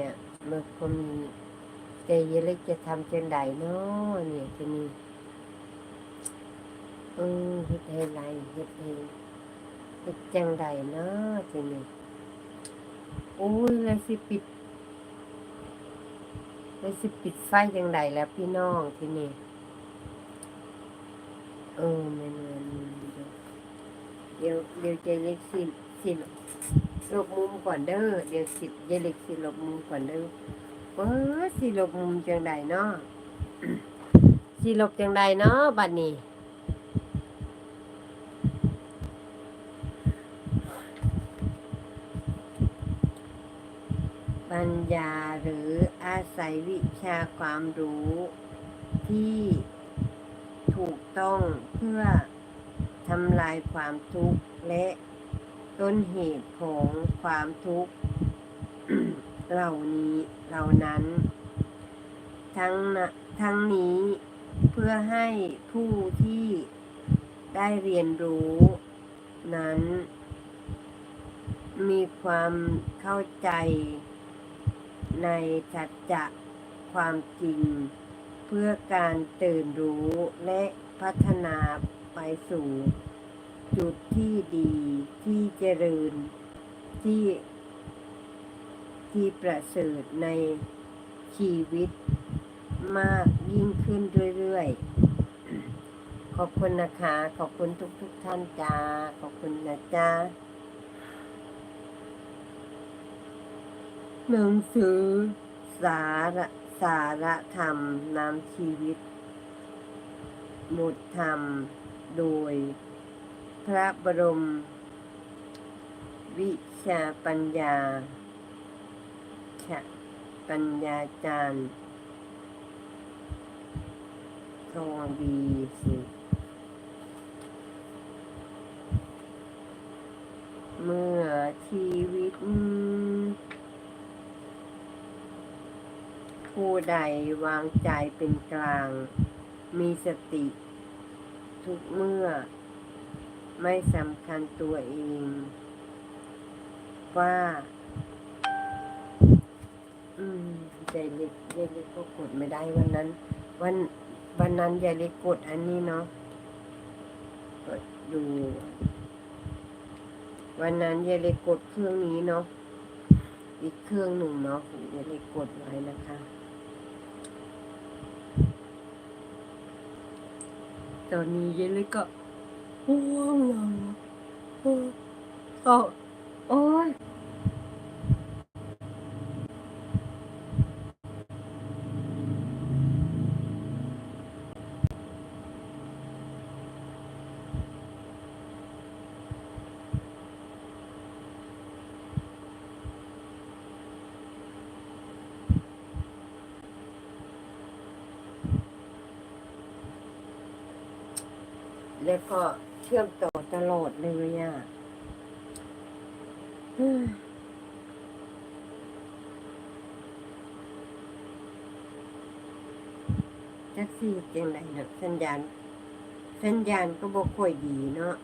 อะเมื่อคนใจเยเล็กจะทำจังใดเนาะเนี่ยทีนี้เออเฮ็ดให้ไรเฮ็ดให้เฮ็ดจังใดเนาะทีนี้โอ้ยแล้วสิปิดแล้วสิปิดไฟจังใดแล้วพี่น้องทีนี้เออแม่นเดี๋ยวเดี๋ยวใจเล็กสิสิ ลบมุมก่อนเด้อเดี๋ยวสิใจเล็กสิหลบมุมก่อนเด้อเออสิหลบมุมจังใดเนาะสิหลบจังใดเนาะบัดนี้ปัญญาหรืออาศัยวิชาความรู้ที่ถูกต้องเพื่อทำลายความทุกข์และ ต้นเหตุของความทุกข์เหล่านี้เหล่านั้น ทั้งนะทั้งนี้เพื่อให้ผู้ที่ได้เรียนรู้นั้น มีความเข้าใจในสัจจะความจริง เพื่อการตื่นรู้และพัฒนาไปสู่ จุดที่ดีที่เจริญที่ที่ประเสริฐในชีวิตมากยิ่งขึ้นเรื่อยๆ ขอบคุณนะคะ ขอบคุณทุกๆทท่านจ้า ขอบคุณนะจ้าหนังสือสาระสาระธรรมนำชีวิต หมุดธรรม โดย พระบรม วิชาปัญญาชะปัญญาจารย์ทองดีสิเมื่อชีวิต ผู้ใดวางใจเป็นกลาง มีสติ ทุกเมื่อ ไม่สำคัญตัวเอง ว่า อืมใจเล็กยายเล็กก็กดไม่ได้วันนั้น วันวันนั้นยายเล็กกดอันนี้เนาะกดดูวันนั้นยายเล็กกดเครื่องนี้เนาะอีกเครื่องหนึ่งเนาะยายเล็กกดไว้นะคะตอนนี้ยายเล็กก็ ง่วงนอนเออก็โอ้ยแล้วก็ เชื่อมต่อตลอดเลยอะเจักซี่จังไรเนาะสัญญาณ สัญญาณก็บ่ค่อยดีเนาะ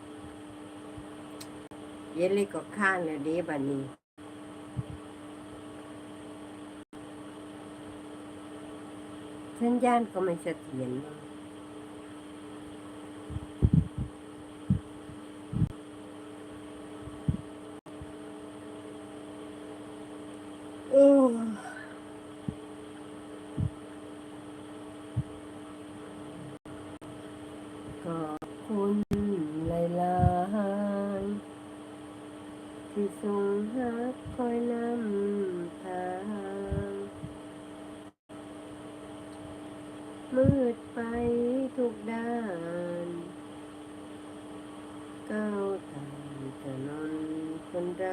เย็นเลยก็ข้างแล้วเด้บัดนี้สัญญาณก็ไม่เสถียรเนาะ ที่ทรงหักคอยนำทางมืดไปทุกด้านก้าวตามถนนคนใด